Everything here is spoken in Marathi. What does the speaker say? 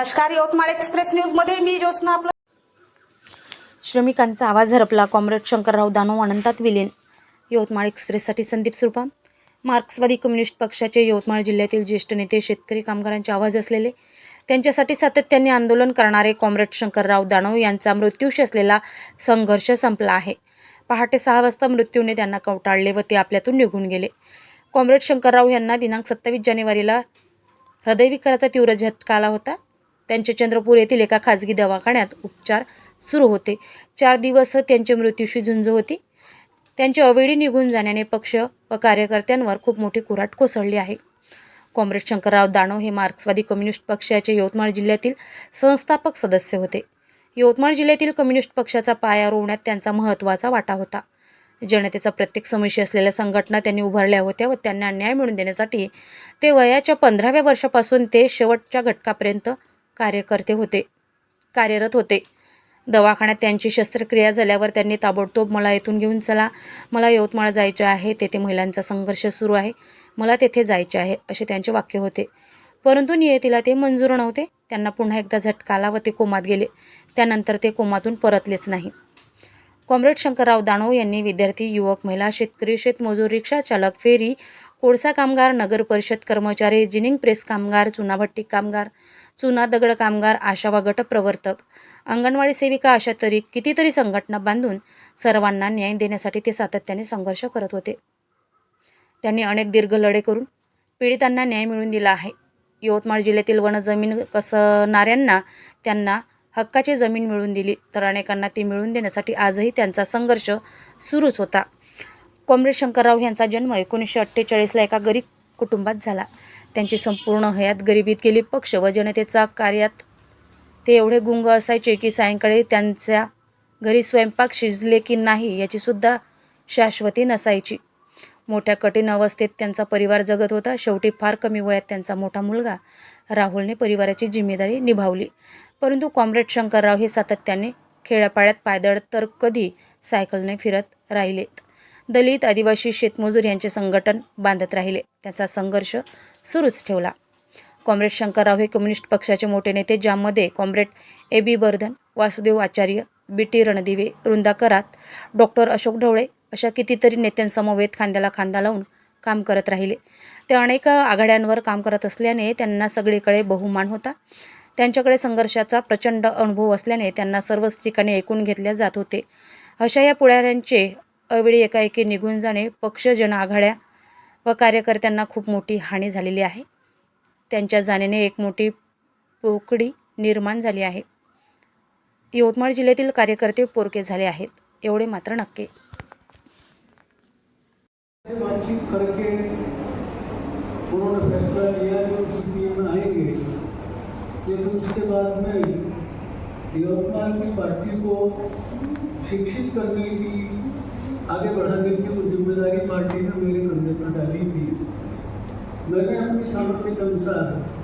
नमस्कार यवतमाळ एक्सप्रेस न्यूजमध्ये मी ज्योत्ना आपलं. श्रमिकांचा आवाज हरपला. कॉम्रेड शंकरराव दानव अनंतात विलीन. यवतमाळ एक्सप्रेससाठी संदीप सुरपा. मार्क्सवादी कम्युनिस्ट पक्षाचे यवतमाळ जिल्ह्यातील ज्येष्ठ नेते शेतकरी कामगारांचे आवाज असलेले त्यांच्यासाठी सातत्याने आंदोलन करणारे कॉम्रेड शंकरराव दानव यांचा मृत्यूशी असलेला संघर्ष संपला आहे. पहाटे सहा वाजता मृत्यूने त्यांना कवटाळले व ते आपल्यातून निघून गेले. कॉम्रेड शंकरराव यांना दिनांक सत्तावीस जानेवारीला हृदयविकाराचा तीव्र झटका आला होता. त्यांचे चंद्रपूर येथील एका खाजगी दवाखान्यात उपचार सुरू होते. चार दिवस त्यांच्या मृत्यूशी झुंज होती. त्यांच्या अवेळी निघून जाण्याने पक्ष व कार्यकर्त्यांवर खूप मोठी कुऱ्हाट कोसळली आहे. कॉम्रेड शंकरराव दानव हे मार्क्सवादी कम्युनिस्ट पक्षाचे यवतमाळ जिल्ह्यातील संस्थापक सदस्य होते. यवतमाळ जिल्ह्यातील कम्युनिस्ट पक्षाचा पाया रोवण्यात त्यांचा महत्त्वाचा वाटा होता. जनतेचा प्रत्येक समस्या असलेल्या संघटना त्यांनी उभारल्या होत्या व त्यांना न्याय मिळवून देण्यासाठी ते वयाच्या पंधराव्या वर्षापासून ते शेवटच्या घटकापर्यंत कार्यकर्ते होते कार्यरत होते. दवाखान्यात त्यांची शस्त्रक्रिया झाल्यावर त्यांनी ताबडतोब मला येथून घेऊन चला. मला यवतमाळ जायचे आहे तेथे महिलांचा संघर्ष सुरू आहे. मला तेथे जायचे आहे असे त्यांचे वाक्य होते. परंतु नियतीला ते मंजूर नव्हते. त्यांना पुन्हा एकदा झटका आला व ते कोमात गेले. त्यानंतर ते कोमातून परतलेच नाही. कॉम्रेड शंकरराव दानव यांनी विद्यार्थी युवक महिला शेतकरी शेतमजूर रिक्षा चालक फेरी कोळसा कामगार नगर परिषद कर्मचारी जिनिंग प्रेस कामगार चुनाभट्टी कामगार चुना दगड कामगार आशा व गटप्रवर्तक अंगणवाडी सेविका अशा तरी कितीतरी संघटना बांधून सर्वांना न्याय देण्यासाठी ते सातत्याने संघर्ष करत होते. त्यांनी अनेक दीर्घ लढे करून पीडितांना न्याय मिळवून दिला आहे. यवतमाळ जिल्ह्यातील वनजमीन कसणाऱ्यांना त्यांना हक्काची जमीन मिळवून दिली तर अनेकांना ती मिळवून देण्यासाठी आजही त्यांचा संघर्ष सुरूच होता. कॉम्रेड शंकरराव यांचा जन्म एकोणीसशे अठ्ठेचाळीसला एका गरीब कुटुंबात झाला. त्यांची संपूर्ण हयात गरिबीत गेली. पक्ष व जनतेचा कार्यात ते एवढे गुंग असायचे की सायंकाळी त्यांच्या घरी स्वयंपाक शिजले की नाही याचीसुद्धा शाश्वती नसायची. मोठ्या कठीण अवस्थेत त्यांचा परिवार जगत होता. शेवटी फार कमी वयात त्यांचा मोठा मुलगा राहुलने परिवाराची जिम्मेदारी निभावली. परंतु कॉम्रेड शंकरराव हे सातत्याने खेड्यापाड्यात पायदळ तर कधी सायकलने फिरत राहिलेत. दलित आदिवासी शेतमजूर यांचे संघटन बांधत राहिले. त्यांचा संघर्ष सुरूच ठेवला. कॉम्रेड शंकरराव हे कम्युनिस्ट पक्षाचे मोठे नेते ज्यामध्ये comrade A B Bardhan Vasudev Acharya B T Ranadive Vrinda Karat doctor Ashok Dhawale अशा कितीतरी नेत्यांसमवेत खांद्याला खांदा लावून काम करत राहिले. ते अनेक आघाड्यांवर काम करत असल्याने त्यांना सगळीकडे बहुमान होता. त्यांच्याकडे संघर्षाचा प्रचंड अनुभव असल्याने त्यांना सर्वच ठिकाणी ऐकून घेतल्या जात होते. अशा या पुढाऱ्यांचे अवेळी एकाएकी निघून जाणे पक्षजन आघाड्या व कार्यकर्त्यांना खूप मोठी हानी झालेली आहे. त्यांच्या जाण्याने एक मोठी पोकडी निर्माण झाली आहे. यवतमाळ जिल्ह्यातील कार्यकर्ते पोरके झाले आहेत. एवढे मात्र नक्की. बातचीत करके उन्होंने फैसला लिया कि उस में आएंगे लेकिन उसके बाद में यवतमाल की पार्टी को शिक्षित करने की आगे बढ़ाने की वो जिम्मेदारी पार्टी ने मेरे कंधे पर डाली थी। मैंने अपनी सामर्थ्य के अनुसार